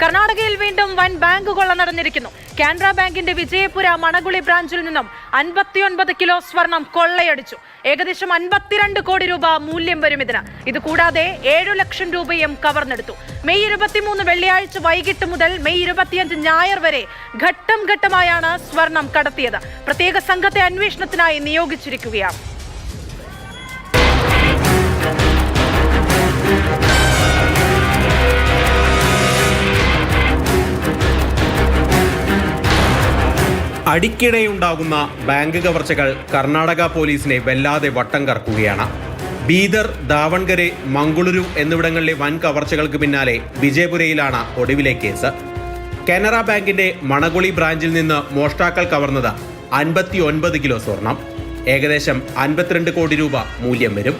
കർണാടകയിൽ വീണ്ടും വൻ ബാങ്ക് കൊള്ള നടന്നിരിക്കുന്നു. കാനറ ബാങ്കിന്റെ വിജയപുര മണകുളി ബ്രാഞ്ചിൽ നിന്നും അൻപത്തിയൊൻപത് കിലോ സ്വർണം കൊള്ളയടിച്ചു. ഏകദേശം അൻപത്തിരണ്ട് കോടി രൂപ മൂല്യം വരും ഇതിന്. ഇത് കൂടാതെ ഏഴു ലക്ഷം രൂപയും കവർന്നെടുത്തു. മെയ് ഇരുപത്തിമൂന്ന് വെള്ളിയാഴ്ച വൈകിട്ട് മുതൽ മെയ് ഇരുപത്തിയഞ്ച് ഞായർ വരെ ഘട്ടം ഘട്ടമായാണ് സ്വർണം കടത്തിയത്. പ്രത്യേക സംഘത്തെ അന്വേഷണത്തിനായി നിയോഗിച്ചിരിക്കുകയാണ്. അടിക്കിടെയുണ്ടാകുന്ന ബാങ്ക് കവർച്ചകൾ കർണാടക പോലീസിനെ വല്ലാതെ വട്ടം കറക്കുകയാണ്. ബീദർ ദാവൺഗരെ മംഗളൂരു എന്നിവിടങ്ങളിലെ വൻ കവർച്ചകൾക്ക് പിന്നാലെ വിജയപുരയിലാണ് ഒടുവിലെ കേസ്. കാനറ ബാങ്കിന്റെ മണകുളി ബ്രാഞ്ചിൽ നിന്ന് മോഷ്ടാക്കൾ കവർന്നത് അൻപത്തി ഒൻപത് കിലോ സ്വർണം. ഏകദേശം അൻപത്തിരണ്ട് കോടി രൂപ മൂല്യം വരും.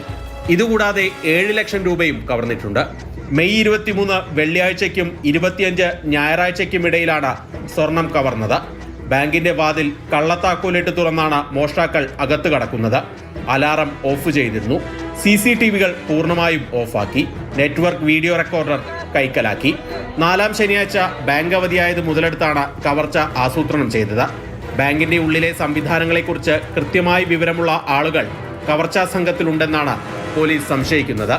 ഇതുകൂടാതെ ഏഴ് ലക്ഷം രൂപയും കവർന്നിട്ടുണ്ട്. മെയ് ഇരുപത്തിമൂന്ന് വെള്ളിയാഴ്ചയ്ക്കും ഇരുപത്തിയഞ്ച് ഞായറാഴ്ചയ്ക്കും ഇടയിലാണ് സ്വർണം കവർന്നത്. ബാങ്കിന്റെ വാതിൽ കള്ളത്താക്കോലിട്ട് തുറന്നാണ് മോഷ്ടാക്കൾ അകത്ത് കടക്കുന്നത്. അലാറം ഓഫ് ചെയ്തിരുന്നു. സി സി ടി വികൾ പൂർണമായും ഓഫാക്കി. നെറ്റ്വർക്ക് വീഡിയോ റെക്കോർഡർ കൈക്കലാക്കി. നാലാം ശനിയാഴ്ച ബാങ്ക് അവധിയായത് മുതലെടുത്താണ് കവർച്ച ആസൂത്രണം ചെയ്തത്. ബാങ്കിന്റെ ഉള്ളിലെ സംവിധാനങ്ങളെക്കുറിച്ച് കൃത്യമായി വിവരമുള്ള ആളുകൾ കവർച്ചാ സംഘത്തിലുണ്ടെന്നാണ് പോലീസ് സംശയിക്കുന്നത്.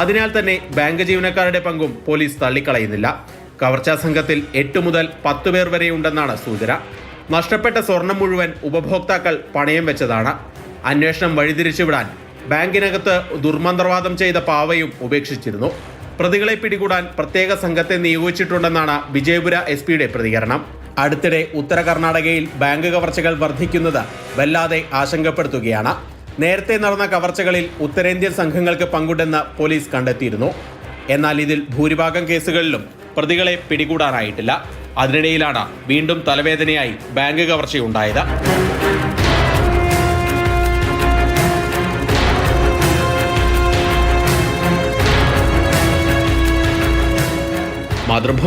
അതിനാൽ തന്നെ ബാങ്ക് ജീവനക്കാരുടെ പങ്കും പോലീസ് തള്ളിക്കളയുന്നില്ല. കവർച്ചാ സംഘത്തിൽ എട്ട് മുതൽ പത്ത് പേർ വരെയുണ്ടെന്നാണ് സൂചന. നഷ്ടപ്പെട്ട സ്വർണം മുഴുവൻ ഉപഭോക്താക്കൾ പണയം വെച്ചതാണ്. അന്വേഷണം വഴിതിരിച്ചുവിടാൻ ബാങ്കിനകത്ത് ദുർമന്ത്രവാദം ചെയ്ത പാവയും ഉപേക്ഷിച്ചിരുന്നു. പ്രതികളെ പിടികൂടാൻ പ്രത്യേക സംഘത്തെ നിയോഗിച്ചിട്ടുണ്ടെന്നാണ് വിജയപുര എസ് പിയുടെ പ്രതികരണം. അടുത്തിടെ ഉത്തര കർണാടകയിൽ ബാങ്ക് കവർച്ചകൾ വർദ്ധിക്കുന്നത് വല്ലാതെ ആശങ്കപ്പെടുത്തുകയാണ്. നേരത്തെ നടന്ന കവർച്ചകളിൽ ഉത്തരേന്ത്യൻ സംഘങ്ങൾക്ക് പങ്കുണ്ടെന്ന് പോലീസ് കണ്ടെത്തിയിരുന്നു. എന്നാൽ ഇതിൽ ഭൂരിഭാഗം കേസുകളിലും പ്രതികളെ പിടികൂടാനായിട്ടില്ല. അതിനിടയിലാണ് വീണ്ടും തലവേദനയായി ബാങ്ക് കവർച്ചയുണ്ടായത്. മാതൃഭൂമി